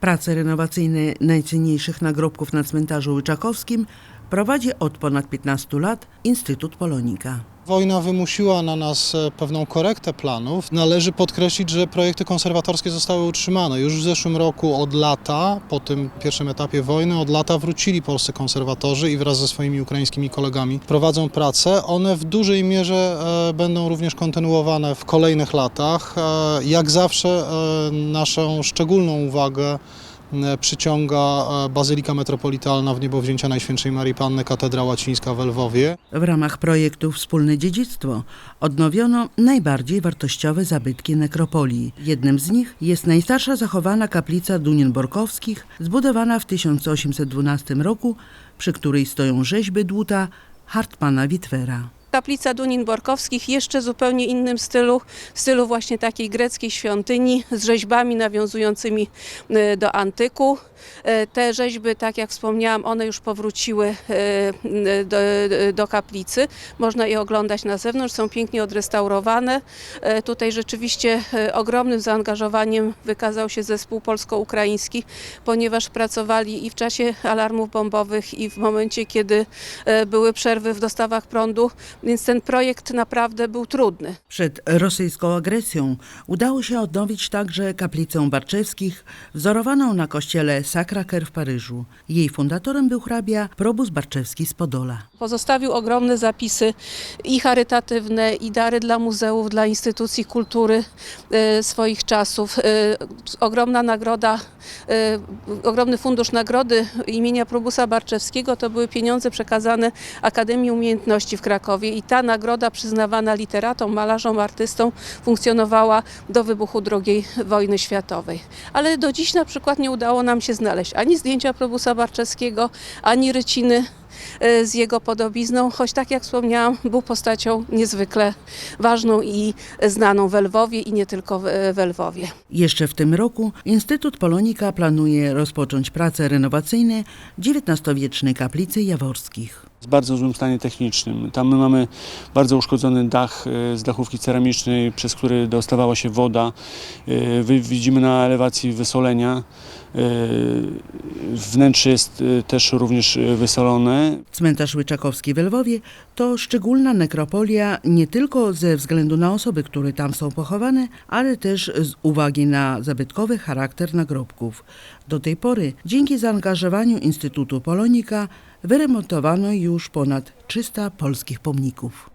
Prace renowacyjne najcenniejszych nagrobków na cmentarzu Łyczakowskim prowadzi od ponad 15 lat Instytut Polonika. Wojna wymusiła na nas e, pewną korektę planów. Należy podkreślić, że projekty konserwatorskie zostały utrzymane. Już w zeszłym roku od lata, po tym pierwszym etapie wojny, od lata wrócili polscy konserwatorzy i wraz ze swoimi ukraińskimi kolegami prowadzą prace. One w dużej mierze e, będą również kontynuowane w kolejnych latach. E, Jak zawsze naszą szczególną uwagę przyciąga e, Bazylika Metropolitalna w niebowzięcia Najświętszej Marii Panny, Katedra Łacińska w Lwowie. W ramach projektu Wspólne Dziedzictwo odnowiono najbardziej wartościowe zabytki nekropolii. Jednym z nich jest najstarsza zachowana kaplica Dunin-Borkowskich, zbudowana w 1812 roku, przy której stoją rzeźby dłuta Hartmana Witwera. Kaplica Dunin-Borkowskich jeszcze zupełnie innym stylu, stylu właśnie takiej greckiej świątyni z rzeźbami nawiązującymi e, do antyku. E, Te rzeźby, tak jak wspomniałam, one już powróciły e, do, do kaplicy. Można je oglądać na zewnątrz, są pięknie odrestaurowane. Tutaj rzeczywiście ogromnym zaangażowaniem wykazał się zespół polsko-ukraiński, ponieważ pracowali i w czasie alarmów bombowych i w momencie, kiedy były przerwy w dostawach prądu, więc ten projekt naprawdę był trudny. Przed rosyjską agresją udało się odnowić także kaplicę Barczewskich, wzorowaną na kościele Sacre-Cœur w Paryżu. Jej fundatorem był hrabia Probus Barczewski z Podola. Pozostawił ogromne zapisy i charytatywne, i dary dla muzeów, dla instytucji kultury e, swoich czasów. E, ogromna nagroda, e, ogromny fundusz nagrody imienia Probusa Barczewskiego to były pieniądze przekazane Akademii Umiejętności w Krakowie i ta nagroda przyznawana literatom, malarzom, artystom funkcjonowała do wybuchu II wojny światowej. Ale do dziś na przykład nie udało nam się znaleźć ani zdjęcia Probusa Barczewskiego, ani ryciny e, z jego podobizną, choć tak jak wspomniałam, był postacią niezwykle ważną i znaną w Lwowie i nie tylko w, w Lwowie. Jeszcze w tym roku Instytut Polonika planuje rozpocząć prace renowacyjne XIX-wiecznej kaplicy Jaworskich. W bardzo złym stanie technicznym. Tam my mamy bardzo uszkodzony dach e, z dachówki ceramicznej, przez który dostawała się woda. E, Widzimy na elewacji wysolenia. E, Wnętrze jest też również wysolone. Cmentarz Łyczakowski w Lwowie to szczególna nekropolia nie tylko ze względu na osoby, które tam są pochowane, ale też z uwagi na zabytkowy charakter nagrobków. Do tej pory, dzięki zaangażowaniu Instytutu Polonika, wyremontowano już ponad 300 polskich pomników.